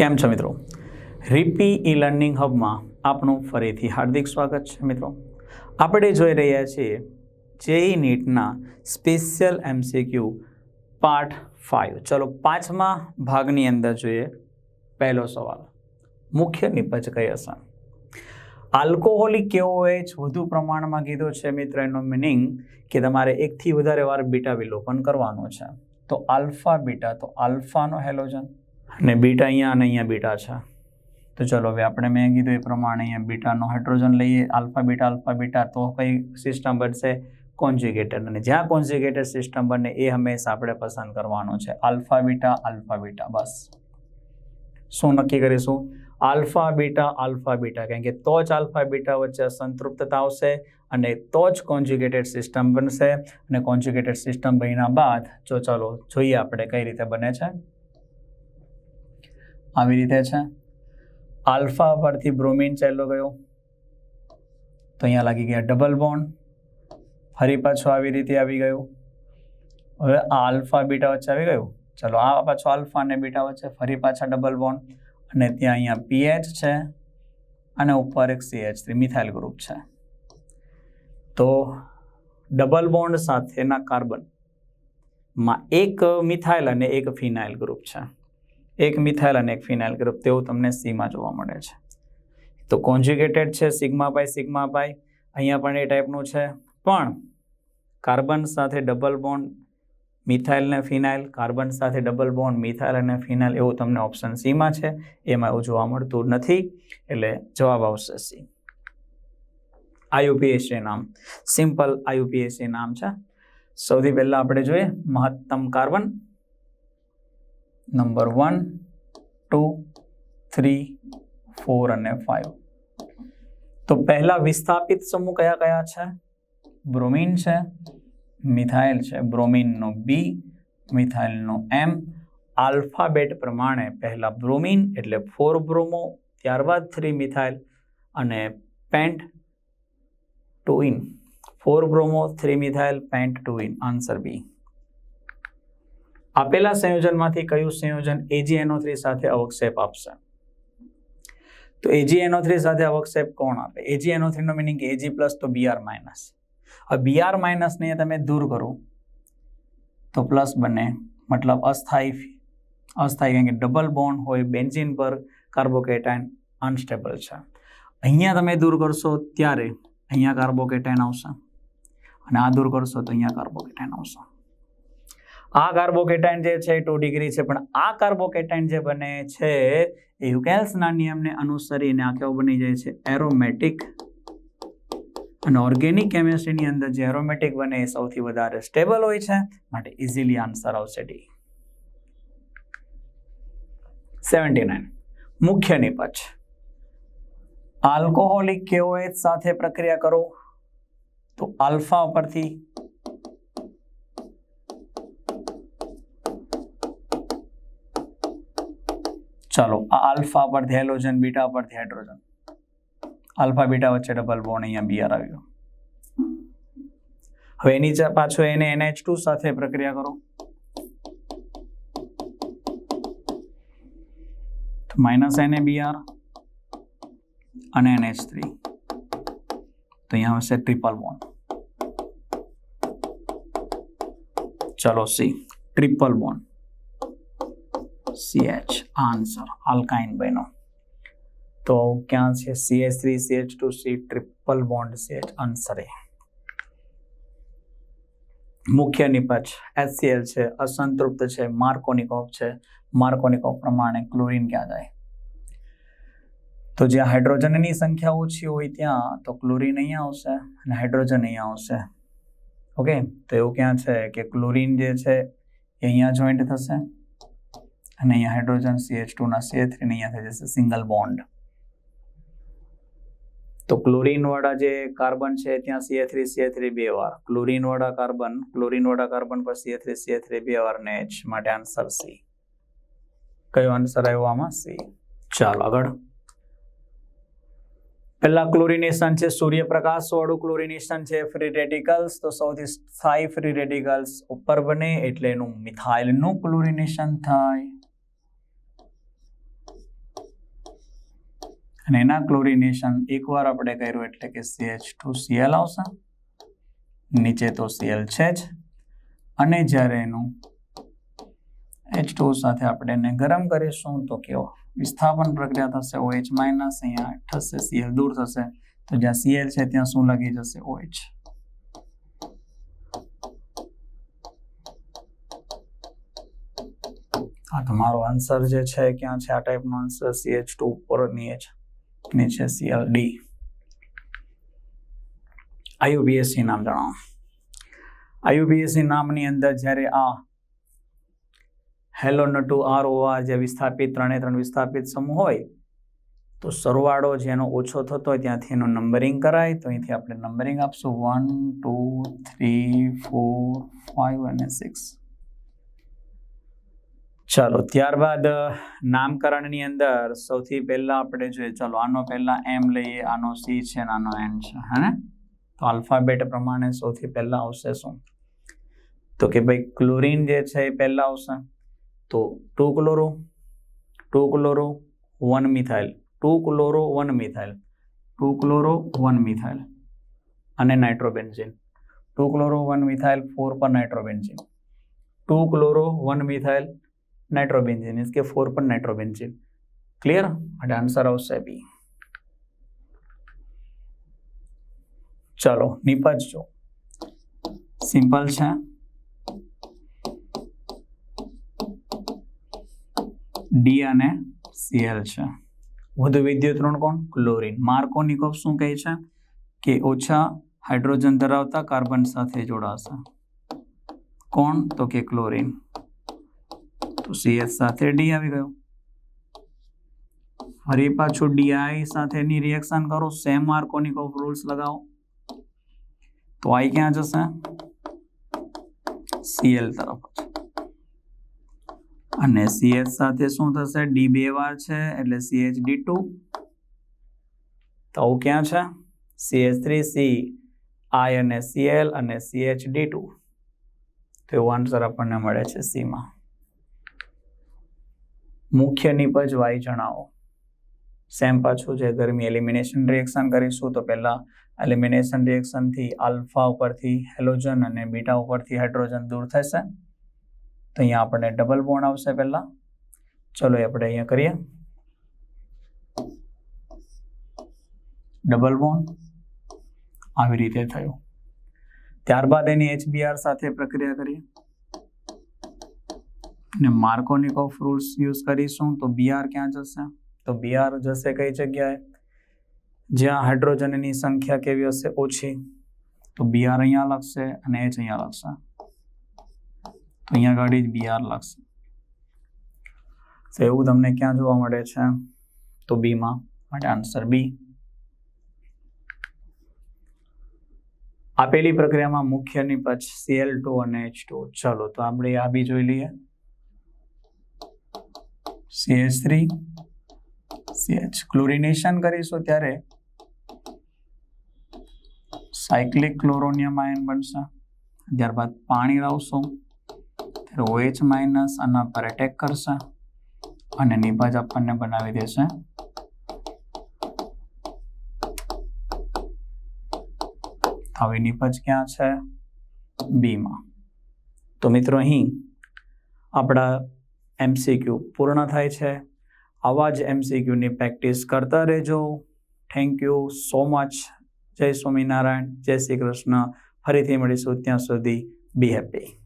કેમ છો મિત્રો? રીપી ઈ લર્નિંગ હબમાં આપનું ફરીથી હાર્દિક સ્વાગત છે મિત્રો. આપણે જોઈ રહ્યા છીએ જેઈ નીટના સ્પેશિયલ એમસીક્યુ પાર્ટ ફાઇવ ચલો પાંચમા ભાગની અંદર જોઈએ પહેલો સવાલ. મુખ્ય નિપજ કઈ હશે? આલ્કોહોલિક કેઓએચ વધુ પ્રમાણમાં કીધો છે મિત્ર, એનો મિનિંગ કે તમારે એકથી વધારે વાર બીટા વિલોપન કરવાનું છે. તો આલ્ફા બીટા તો આલ્ફાનો હેલોજન અને બીટા અહીંયા અને અહીંયા બીટા છે. તો ચલો હવે આપણે મેં કીધું એ પ્રમાણે અહીંયા બીટાનો હાઇડ્રોજન લઈએ. આલ્ફા બીટા આલ્ફા બીટા, તો કઈ સિસ્ટમ બનશે? કોન્જ્યુગેટેડ અને જ્યાં કોન્જ્યુગેટેડ સિસ્ટમ બને એ હંમેશા આપણે પસંદ કરવાનો છે. Alpha beta alpha beta. બસ. શું નક્કી કરીશું? Alpha beta alpha beta. કારણ કે તો જ આલ્ફા બીટા વચ્ચે સંતૃપ્તતા આવશે અને તો જ કોન્જ્યુગેટેડ સિસ્ટમ બનશે. અને કોન્જ્યુગેટેડ સિસ્ટમ બન્યા બાદ જો ચાલો જોઈએ આપણે કઈ રીતે બને છે. આવી રીતે છે. આલ્ફા પરથી બ્રોમિન ચાલ્યો ગયો. તો અહીંયા લાગી ગયા ડબલ બોન્ડ. ફરી પાછું આવી રીતે આવી ગયું. હવે આલ્ફા બીટા વચ્ચે આવી ગયું? ચલો, આ પાછો આલ્ફા અને બીટા વચ્ચે ફરી પાછા ડબલ બોન્ડ. અને ત્યાં અહીંયા પીએચ છે અને ઉપર એક સીએચ થ્રી મિથાઇલ ગ્રુપ છે. તો ડબલ બોન્ડ સાથેના કાર્બનમાં એક મિથાઇલ અને એક ફિનાઇલ ગ્રુપ છે. એક મિથાઇલ અને એક ફિનાઇલ ગ્રુપ, તેવું તમને સીમાં જોવા મળે છે. તો કોન્જ્યુગેટેડ છે, સિગ્મા પાઈ સિગ્મા પાઈ અહીંયા પણ એ ટાઈપનું છે. પણ કાર્બન સાથે ડબલ બોન્ડ મિથાઇલ ને ફિનાઇલ, કાર્બન સાથે ડબલ બોન્ડ મિથાઇલ અને ફિનાઇલ, એવું તમને ઓપ્શન સીમાં છે. એમાં એવું જોવા મળતું નથી, એટલે જવાબ આવશે સી આયુપીએસસી નામ. સિમ્પલ આયુપીએસસી નામ છે. સૌથી પહેલાં આપણે જોઈએ મહત્તમ carbon. Number one, two, three, four અને ફાઇવ તો પહેલા વિસ્થાપિત સમૂહ કયા કયા છે? બ્રોમિન છે, મિથાઇલ છે. બ્રોમિનનો બી મિથાઇલનો એમ આલ્ફાબેટ પ્રમાણે પહેલા બ્રોમિન એટલે ફોર બ્રોમો, ત્યારબાદ થ્રી મિથાઇલ અને pent two ene. Four bromo, three methyl, pent two ene. Answer B આપેલા સંયોજનમાંથી કયું સંયોજન એજીએનઓ થ્રી સાથે અવક્ષેપ આપશે? તો એજીએનઓ થ્રી સાથે અવક્ષેપ કોણ આપે? એજીએનઓ થ્રીનો મિનિંગ એજી પ્લસ તો બીઆર માઇનસ હવે બીઆર માઇનસને તમે દૂર કરો. તો પ્લસ બને, મતલબ અસ્થાયી અસ્થાયી કારણ કે ડબલ બોન્ડ હોય બેન્ઝિન પર કાર્બોકેટાઇન અનસ્ટેબલ છે. અહીંયા તમે દૂર કરશો ત્યારે અહીંયા કાર્બોકેટાઇન આવશે. અને આ દૂર કરશો તો અહીંયા કાર્બોકેટાઇન આવશે. આ કાર્બોકેટાઇન જે છે ટુ ડિગ્રી છે, પણ આ કાર્બોકેટાઇન જે બને છે એ યુકેલ્સના નિયમને અનુસરીને આ કેવો બની જાય છે? એરોમેટિક. અને ઓર્ગેનિક કેમિસ્ટ્રીની અંદર જે એરોમેટિક બને એ સૌથી વધારે સ્ટેબલ હોય છે, માટે ઇઝીલી આન્સર આવશે ડી. Seventy nine. મુખ્ય નિપજ. આલ્કોહોલિક કેઓએચ સાથે પ્રક્રિયા કરો. તો આલ્ફા પરથી ચાલો, આ આલ્ફા પરથી હેલોજન બીટા પરથી હાઇડ્રોજન. આલ્ફા, બીટા વચ્ચે ડબલ બોન્ડ અહીંયા બીઆર આવ્યો. હવે એની પાછો એને એનએચ ટુ સાથે પ્રક્રિયા કરો. માઇનસ એને બીઆર અને એનએચ થ્રી તો અહીંયા હશે ટ્રિપલ બોન્ડ ચલો C triple bond CH answer alkyne બન્યો તો ક્યાં છે CH3 three CH2 two C triple bond CH answer એ મુખ્ય નિપજ એચસીએલ છે અસંતૃપ્ત છે માર્કોનિકોપ છે માર્કોનિકોપ પ્રમાણે ક્લોરીન ક્યાં જાય તો જ્યાં હાઇડ્રોજનની સંખ્યા ઓછી હોય ત્યાં તો ક્લોરીન અહીંયા આવશે અને હાઇડ્રોજન અહીંયા આવશે ઓકે તો એવું ક્યાં છે કે ક્લોરીન જે છે એ અહીંયા જોઈન્ટ થશે અને અહીંયા હાઇડ્રોજન સીએચ ટુના સીએચ થ્રીને અહીંયા થઈ જશે સિંગલ બોન્ડ તો ક્લોરિન વાળા જે કાર્બન છે ત્યાં CH3 CH3 બે વાર. ક્લોરિન વાળા કાર્બન ક્લોરિન વાળા કાર્બન પર CH3 CH3 બે વાર ને એચ માટે આન્સર સી કયો આન્સર આવ્યો આમાં? સી ચાલો આગળ. પહેલા ક્લોરિનેશન છે સૂર્યપ્રકાશ વાળું ક્લોરિનેશન છે ફ્રી રેડિકલ્સ તો સૌથી સ્થાયી ફ્રી રેડિકલ્સ ઉપર બને એટલે એનું મિથાઇલનું ક્લોરિનેશન થાય. અને એના ક્લોરિનેશન એકવાર આપણે કર્યું એટલે કે CH ટુ સીએલ આવશે. નીચે તો સીએલ છે જ. અને જ્યારે એનું એચ ટુ સાથે આપણે એને ગરમ કરીશું તો કેવો? વિસ્થાપન પ્રક્રિયા થશે OH માઇનસ અહીંયા થશે સીએલ દૂર થશે. તો જ્યાં સીએલ છે ત્યાં શું લાગી જશે? OH આ તમારો આન્સર જે છે ક્યાં છે? આ ટાઈપનો આન્સર સીએચ ટુ ઉપર નીચે નીચે સીએલ ડી આયુબીએસસી નામ જણાવો. આયુબીએસસી નામની અંદર જ્યારે આ હેલો નટુ આર ઓ આર જે વિસ્થાપિત ત્રણે ત્રણ વિસ્થાપિત સમૂહ હોય, તો સરવાળો જેનો ઓછો થતો હોય ત્યાંથી એનું નંબરિંગ કરાય. તો અહીંથી આપણે નંબરિંગ આપશું. One two three four five અને સિક્સ ચાલો, ત્યારબાદ નામકરણની અંદર સૌથી પહેલા આપણે જોઈએ, ચાલો, આનો પહેલા એમ લઈએ, આનો સી છે અને આનો એન છે, હે તો આલ્ફાબેટ પ્રમાણે સૌથી પહેલા આવશે શું? તો કે ભાઈ, ક્લોરીન જે છે એ પહેલા આવશે. તો two chloro two chloro, one methyl. Two chloro, one methyl. Two chloro, one methyl. અને nitrobenzene. Two chloro, one methyl, four પર nitrobenzene. Two chloro, one methyl. Nitrobenzene means કે ફોર પણ નાઇટ્રોબેન્ઝિન ક્લિયર એટલે આન્સર આવશે B ચલો નિપજજો simple છે. D અને સીએલ છે. વધુ વિદ્યુત ઋણ કોણ ક્લોરીન માર્કોનિકોવ શું કહે છે? કે ઓછા હાઇડ્રોજન ધરાવતા કાર્બન સાથે જોડાશે. કોણ? તો કે ક્લોરીન તો સીએચ સાથે ડી આવી ગયો. ફરી પાછું ડીઆઈ સાથેની રિએક્શન કરો. સેમ માર્કોનિકોવ રૂલ્સ લગાવો. તો આઈ ક્યાં જશે? સીએલ તરફ અને સીએચ સાથે શું થશે? ડી બે વાર છે, એટલે સીએચ ડી ટુ તો ક્યાં છે? સીએચ થ્રી સી આઈ અને સીએલ અને સીએચ ડી ટુ તો એવો આન્સર આપણને મળે છે સીમાં મુખ્ય નિપજ વાય જણાવો સેમ પાછું છે ગરમી એલિમિનેશન રિએક્શન કરીશું, તો પહેલાં એલિમિનેશન રિએક્શનથી આલ્ફા ઉપરથી હેલોજન અને બીટા ઉપરથી હાઇડ્રોજન દૂર થશે. તો અહીંયા આપણે ડબલ બોન્ડ આવશે પહેલાં. ચલો એ આપણે અહીંયા કરીએ. ડબલ બોન્ડ આવી રીતે થયું. ત્યારબાદ એની એચબીઆર સાથે પ્રક્રિયા કરીએ. ને માર્કોનિક ઓફ રૂલ્સ યુઝ કરીશું, તો બીઆર ક્યાં જશે? તો બીઆર જશે કઈ જગ્યાએ? જ્યાં હાઇડ્રોજનની સંખ્યા કેવી હશે? ઓછી. તો બીઆર અહીંયા લખશે અને એચ અહીંયા લખશે. તો અહીંયા ગાડી જ બીઆર લખશે. તો એવું તમને ક્યાં જોવા મળે છે? તો બીમાં માટે આન્સર બી આપેલી પ્રક્રિયામાં મુખ્ય નિપજ સીએલ ટુ અને એચ ટુ ચલો, તો આપણે આ બી જોઈ લઈએ. સીએચ થ્રી, સીએચ ક્લોરિનેશન કરીશું ત્યારે. સાયક્લિક ક્લોરોનિયમ આયન બનશે. ત્યારબાદ પાણી લાવશું ત્યારે ઓએચ માઇનસ આના પર એટેક કરશે. અને નિભાજ આપણને બનાવી દેશે. હવે નિપજ ક્યાં છે? બીમાં. તો મિત્રો અહીં આપણા એમસીક્યુ પૂર્ણ થાય છે. આવા જ એમસીક્યુની પ્રેક્ટિસ કરતા રહેજો. થેન્ક યુ સો મચ જય સ્વામિનારાયણ. જય શ્રી કૃષ્ણ. ફરીથી મળીશું ત્યાં સુધી. બી હેપી